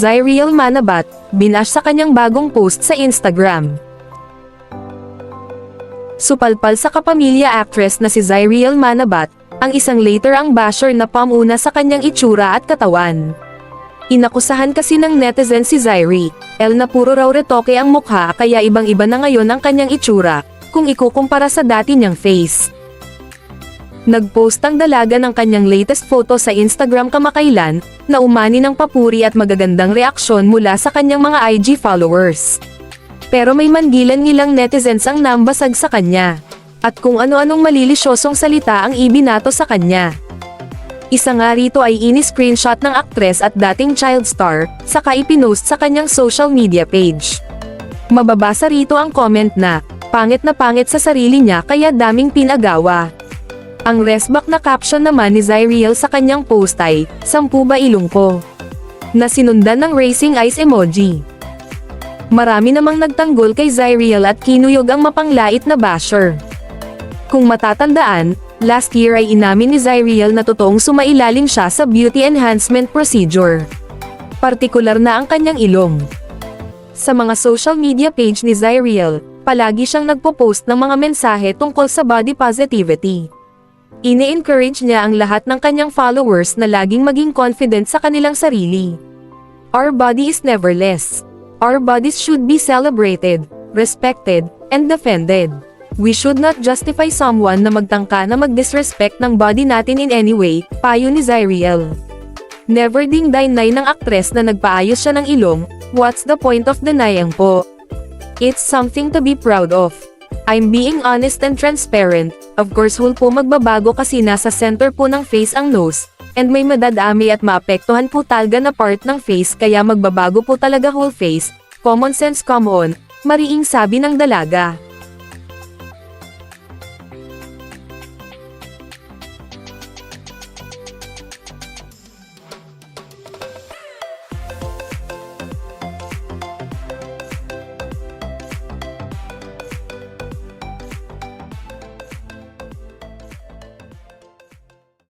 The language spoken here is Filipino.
Zyriel Manabat, binash sa kanyang bagong post sa Instagram. Supalpal sa kapamilya actress na si Zyriel Manabat, ang isang later ang basher na pamuna sa kanyang itsura at katawan. Inakusahan kasi ng netizen si Zyri, El na puro raw retoke ang mukha kaya ibang-iba na ngayon ang kanyang itsura, kung ikukumpara sa dati niyang face. Nagpost ang dalaga ng kanyang latest photo sa Instagram kamakailan, na umani ng papuri at magagandang reaksyon mula sa kanyang mga IG followers. Pero may mangilan-ngilang netizens ang nambasag sa kanya. At kung ano-anong malilisyosong salita ang ibinato sa kanya. Isa nga rito ay ini-screenshot ng aktres at dating child star, saka ipinost sa kanyang social media page. Mababasa rito ang comment na, pangit na pangit sa sarili niya kaya daming pinagawa. Ang resback na caption naman ni Zyriel sa kanyang post ay, Sampu ba ilong ko? Na sinundan ng racing eyes emoji. Marami namang nagtanggol kay Zyriel at kinuyog ang mapanglait na basher. Kung matatandaan, last year ay inamin ni Zyriel na totoong sumailalim siya sa beauty enhancement procedure. Partikular na ang kanyang ilong. Sa mga social media page ni Zyriel, palagi siyang nagpo-post ng mga mensahe tungkol sa body positivity. Ini-encourage niya ang lahat ng kanyang followers na laging maging confident sa kanilang sarili. Our body is never less. Our bodies should be celebrated, respected, and defended. We should not justify someone na magtangka na mag-disrespect ng body natin in any way, payo ni Zyriel. Never ding dinay ng aktres na nagpaayos siya ng ilong, what's the point of denying po? It's something to be proud of. I'm being honest and transparent, of course whole po magbabago kasi nasa center po ng face ang nose, and may madadami at maapektuhan po talaga na part ng face kaya magbabago po talaga whole face, common sense come on, mariing sabi ng dalaga.